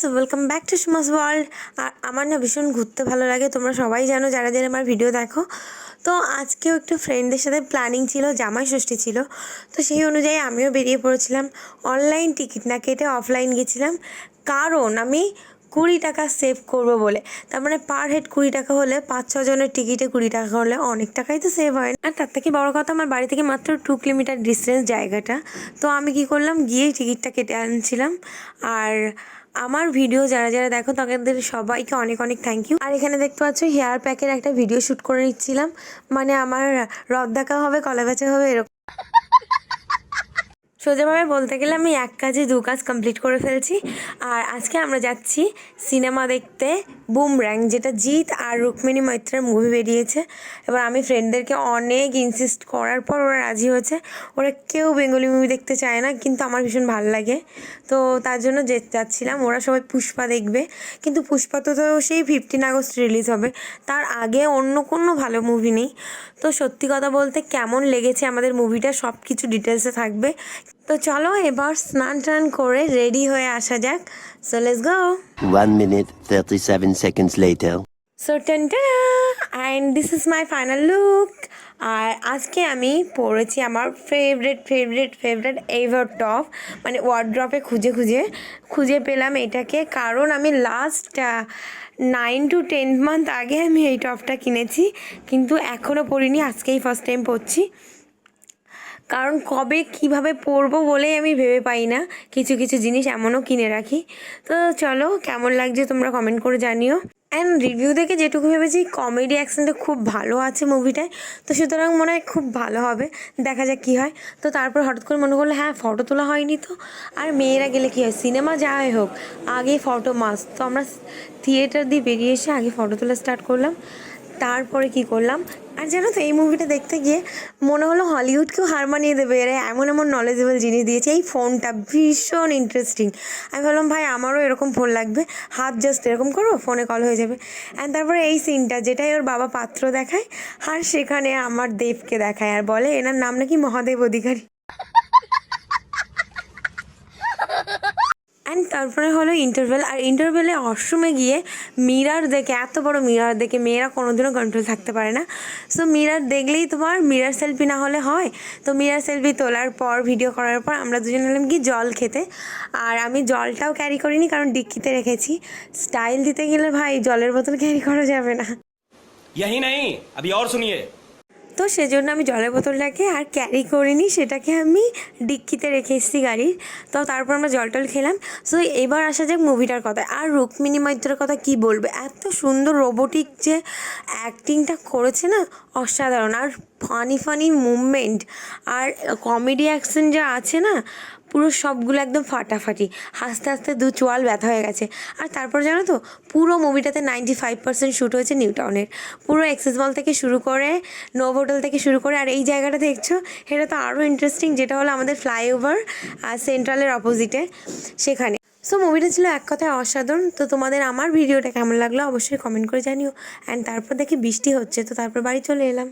So welcome back to Suma's world আর আমার না ভীষণ ঘুরতে ভালো লাগে, তোমরা সবাই জানো যারা যারা আমার ভিডিও দেখো। তো আজকেও একটু ফ্রেন্ডদের সাথে প্ল্যানিং ছিল, জামাই ষষ্ঠী ছিল। তো সেই অনুযায়ী আমিও বেরিয়ে পড়েছিলাম। অনলাইন টিকিট না কেটে অফলাইন গেছিলাম। কারণ আমি কুড়ি টাকা সেভ করব বলে। তার মানে পার হেড কুড়ি টাকা হলে, পাঁচ ছজনের টিকিটে কুড়ি টাকা হলে অনেক টাকাই তো সেভ হয় আর তার থেকে বড় কথা, আমার বাড়ি থেকে মাত্র টু কিলোমিটার ডিস্টেন্স জায়গাটা। তো আমি কি করলাম গিয়ে টিকিটটা কেটে আনছিলাম। আর আমার ভিডিও যারা যারা দেখো, তাদের সবাইকে অনেক অনেক থ্যাংক ইউ আর এখানে দেখতে পাচ্ছ হেয়ার প্যাকের একটা ভিডিও শ্যুট করে নিচ্ছিলাম। মানে আমার রদ দেখা হবে, কলা বেচা হবে, এরকম সোজাভাবে বলতে গেলে আমি এক কাজে দু কাজ কমপ্লিট করে ফেলছি। আর আজকে আমরা যাচ্ছি সিনেমা দেখতে বুমর্যাং যেটা জিৎ আর রুক্মিণী মৈত্রের মুভি বেরিয়েছে। এবার আমি ফ্রেন্ডদেরকে অনেক ইনসিস্ট করার পর ওরা রাজি হয়েছে। ওরা কেউ বেঙ্গলি মুভি দেখতে চায় না, কিন্তু আমার ভীষণ ভালো লাগে। তো তার জন্য যে যাচ্ছিলাম, ওরা সবাই পুষ্পা দেখবে। কিন্তু পুষ্পা তো তো সেই ফিফটিন আগস্ট রিলিজ হবে। তার আগে অন্য কোনো ভালো মুভি নেই। তো সত্যি কথা বলতে কেমন লেগেছে আমাদের মুভিটা সব কিছু ডিটেলসে থাকবে। তো চলো এবার স্নান টান করে রেডি হয়ে আসা যাক। So let's go One minute, 37 seconds later. So টেন্টারা and this is my final look আর আজকে আমি পরেছি আমার favourite favourite favourite ever top মানে ওয়ার্ড্রপে খুঁজে খুঁজে খুঁজে পেলাম এটাকে। কারণ আমি last nine to ten month আগে আমি এই টপটা কিনেছি। কিন্তু এখনও পরিনি আজকেই ফার্স্ট টাইম পরছি। কারণ কবে কীভাবে পরবো বলেই আমি ভেবে পাই না। কিছু কিছু জিনিস এমনও কিনে রাখি। তো চলো, কেমন লাগছে তোমরা কমেন্ট করে জানিও। অ্যান্ড রিভিউ দেখে যেটুকু ভেবেছি কমেডি অ্যাকশনটা খুব ভালো আছে মুভিটায় তো সুতরাং মনে হয় খুব ভালো হবে। দেখা যাক কী হয়। তো তারপর হঠাৎ করে মনে করল হ্যাঁ ফটো তোলা হয়নি তো। আর মেয়েরা গেলে কী হয়? সিনেমা যাই হোক, আগে ফটো মাস্ট তো আমরা থিয়েটার দিয়ে বেরিয়ে এসে আগে ফটো তোলা স্টার্ট করলাম। তারপরে কি করলাম? আর জানো তো, এই মুভিটা দেখতে গিয়ে মনে হলো হলিউডকেও হার মানিয়ে দেবে। এরা এমন এমন নলেজেবল জিনিস দিয়েছে। এই ফোনটা ভীষণ ইন্টারেস্টিং আমি ভাবলাম, ভাই, আমারও এরকম ফোন লাগবে। হাত জাস্ট এরকম করো ফোনে কল হয়ে যাবে। অ্যান্ড তারপরে এই সিনটা যেটাই ওর বাবা পাত্র দেখায়, আর সেখানে আমার দেবকে দেখায়। আর বলে, এনার নাম নাকি মহাদেব অধিকারী? তারপরে হলো ইন্টারভেল আর ইন্টারভেলে অশ্রমে গিয়ে মিরার দেখে এত বড় মিরার দেখে মেয়েরা কোনোদিনও কন্ট্রোল থাকতে পারে না সো মিরার দেখলেই তোমার মিরার সেলফি না হলে হয় তো মিরার সেলফি তোলার পর ভিডিও করার পর আমরা দুজন এলাম কি জল খেতে আর আমি জলটাও ক্যারি করিনি কারণ ডিক্কিতে রেখেছি স্টাইল দিতে গেলে ভাই জলের বোতল ক্যারি করা যাবে না यही नहीं अभी और सुनिए তো সেজন্য আমি জলের বোতলটাকে আর ক্যারি করিনি, সেটাকে আমি ডিক্কিতে রেখে এসেছি গাড়ির। তো তারপর আমরা জল টল খেলাম। সো এবার আসা যাক মুভিটার কথা। আর রুক্মিণী মৈত্রের কথা কি বলবে? এত সুন্দর রোবোটিক যে অ্যাক্টিংটা করেছে না, অসাধারণ। আর ফানি ফানি মুভমেন্ট আর কমেডি অ্যাকশন যা আছে না পুরো সবগুলো একদম ফাটাফাটি। হাসতে হাসতে দু চোয়াল ব্যথা হয়ে গেছে। আর তারপর জানো তো, পুরো মুভিটাতে নাইনটি ফাইভ পার্সেন্ট শ্যুট হয়েছে নিউ টাউনের পুরো এক্সেস মল থেকে শুরু করে নোভ হোটেল থেকে শুরু করে, আর এই জায়গাটা দেখছ এটা তো আরও ইন্টারেস্টিং যেটা হলো আমাদের ফ্লাইওভার আর সেন্ট্রালের অপোজিটে সেখানে। সো মুভিটা ছিল এক কথায় অসাধারণ। তো তোমাদের আমার ভিডিওটা কেমন লাগল অবশ্যই কমেন্ট করে জানিও। অ্যান্ড তারপর দেখি বৃষ্টি হচ্ছে, তো তারপর বাড়ি চলে এলাম।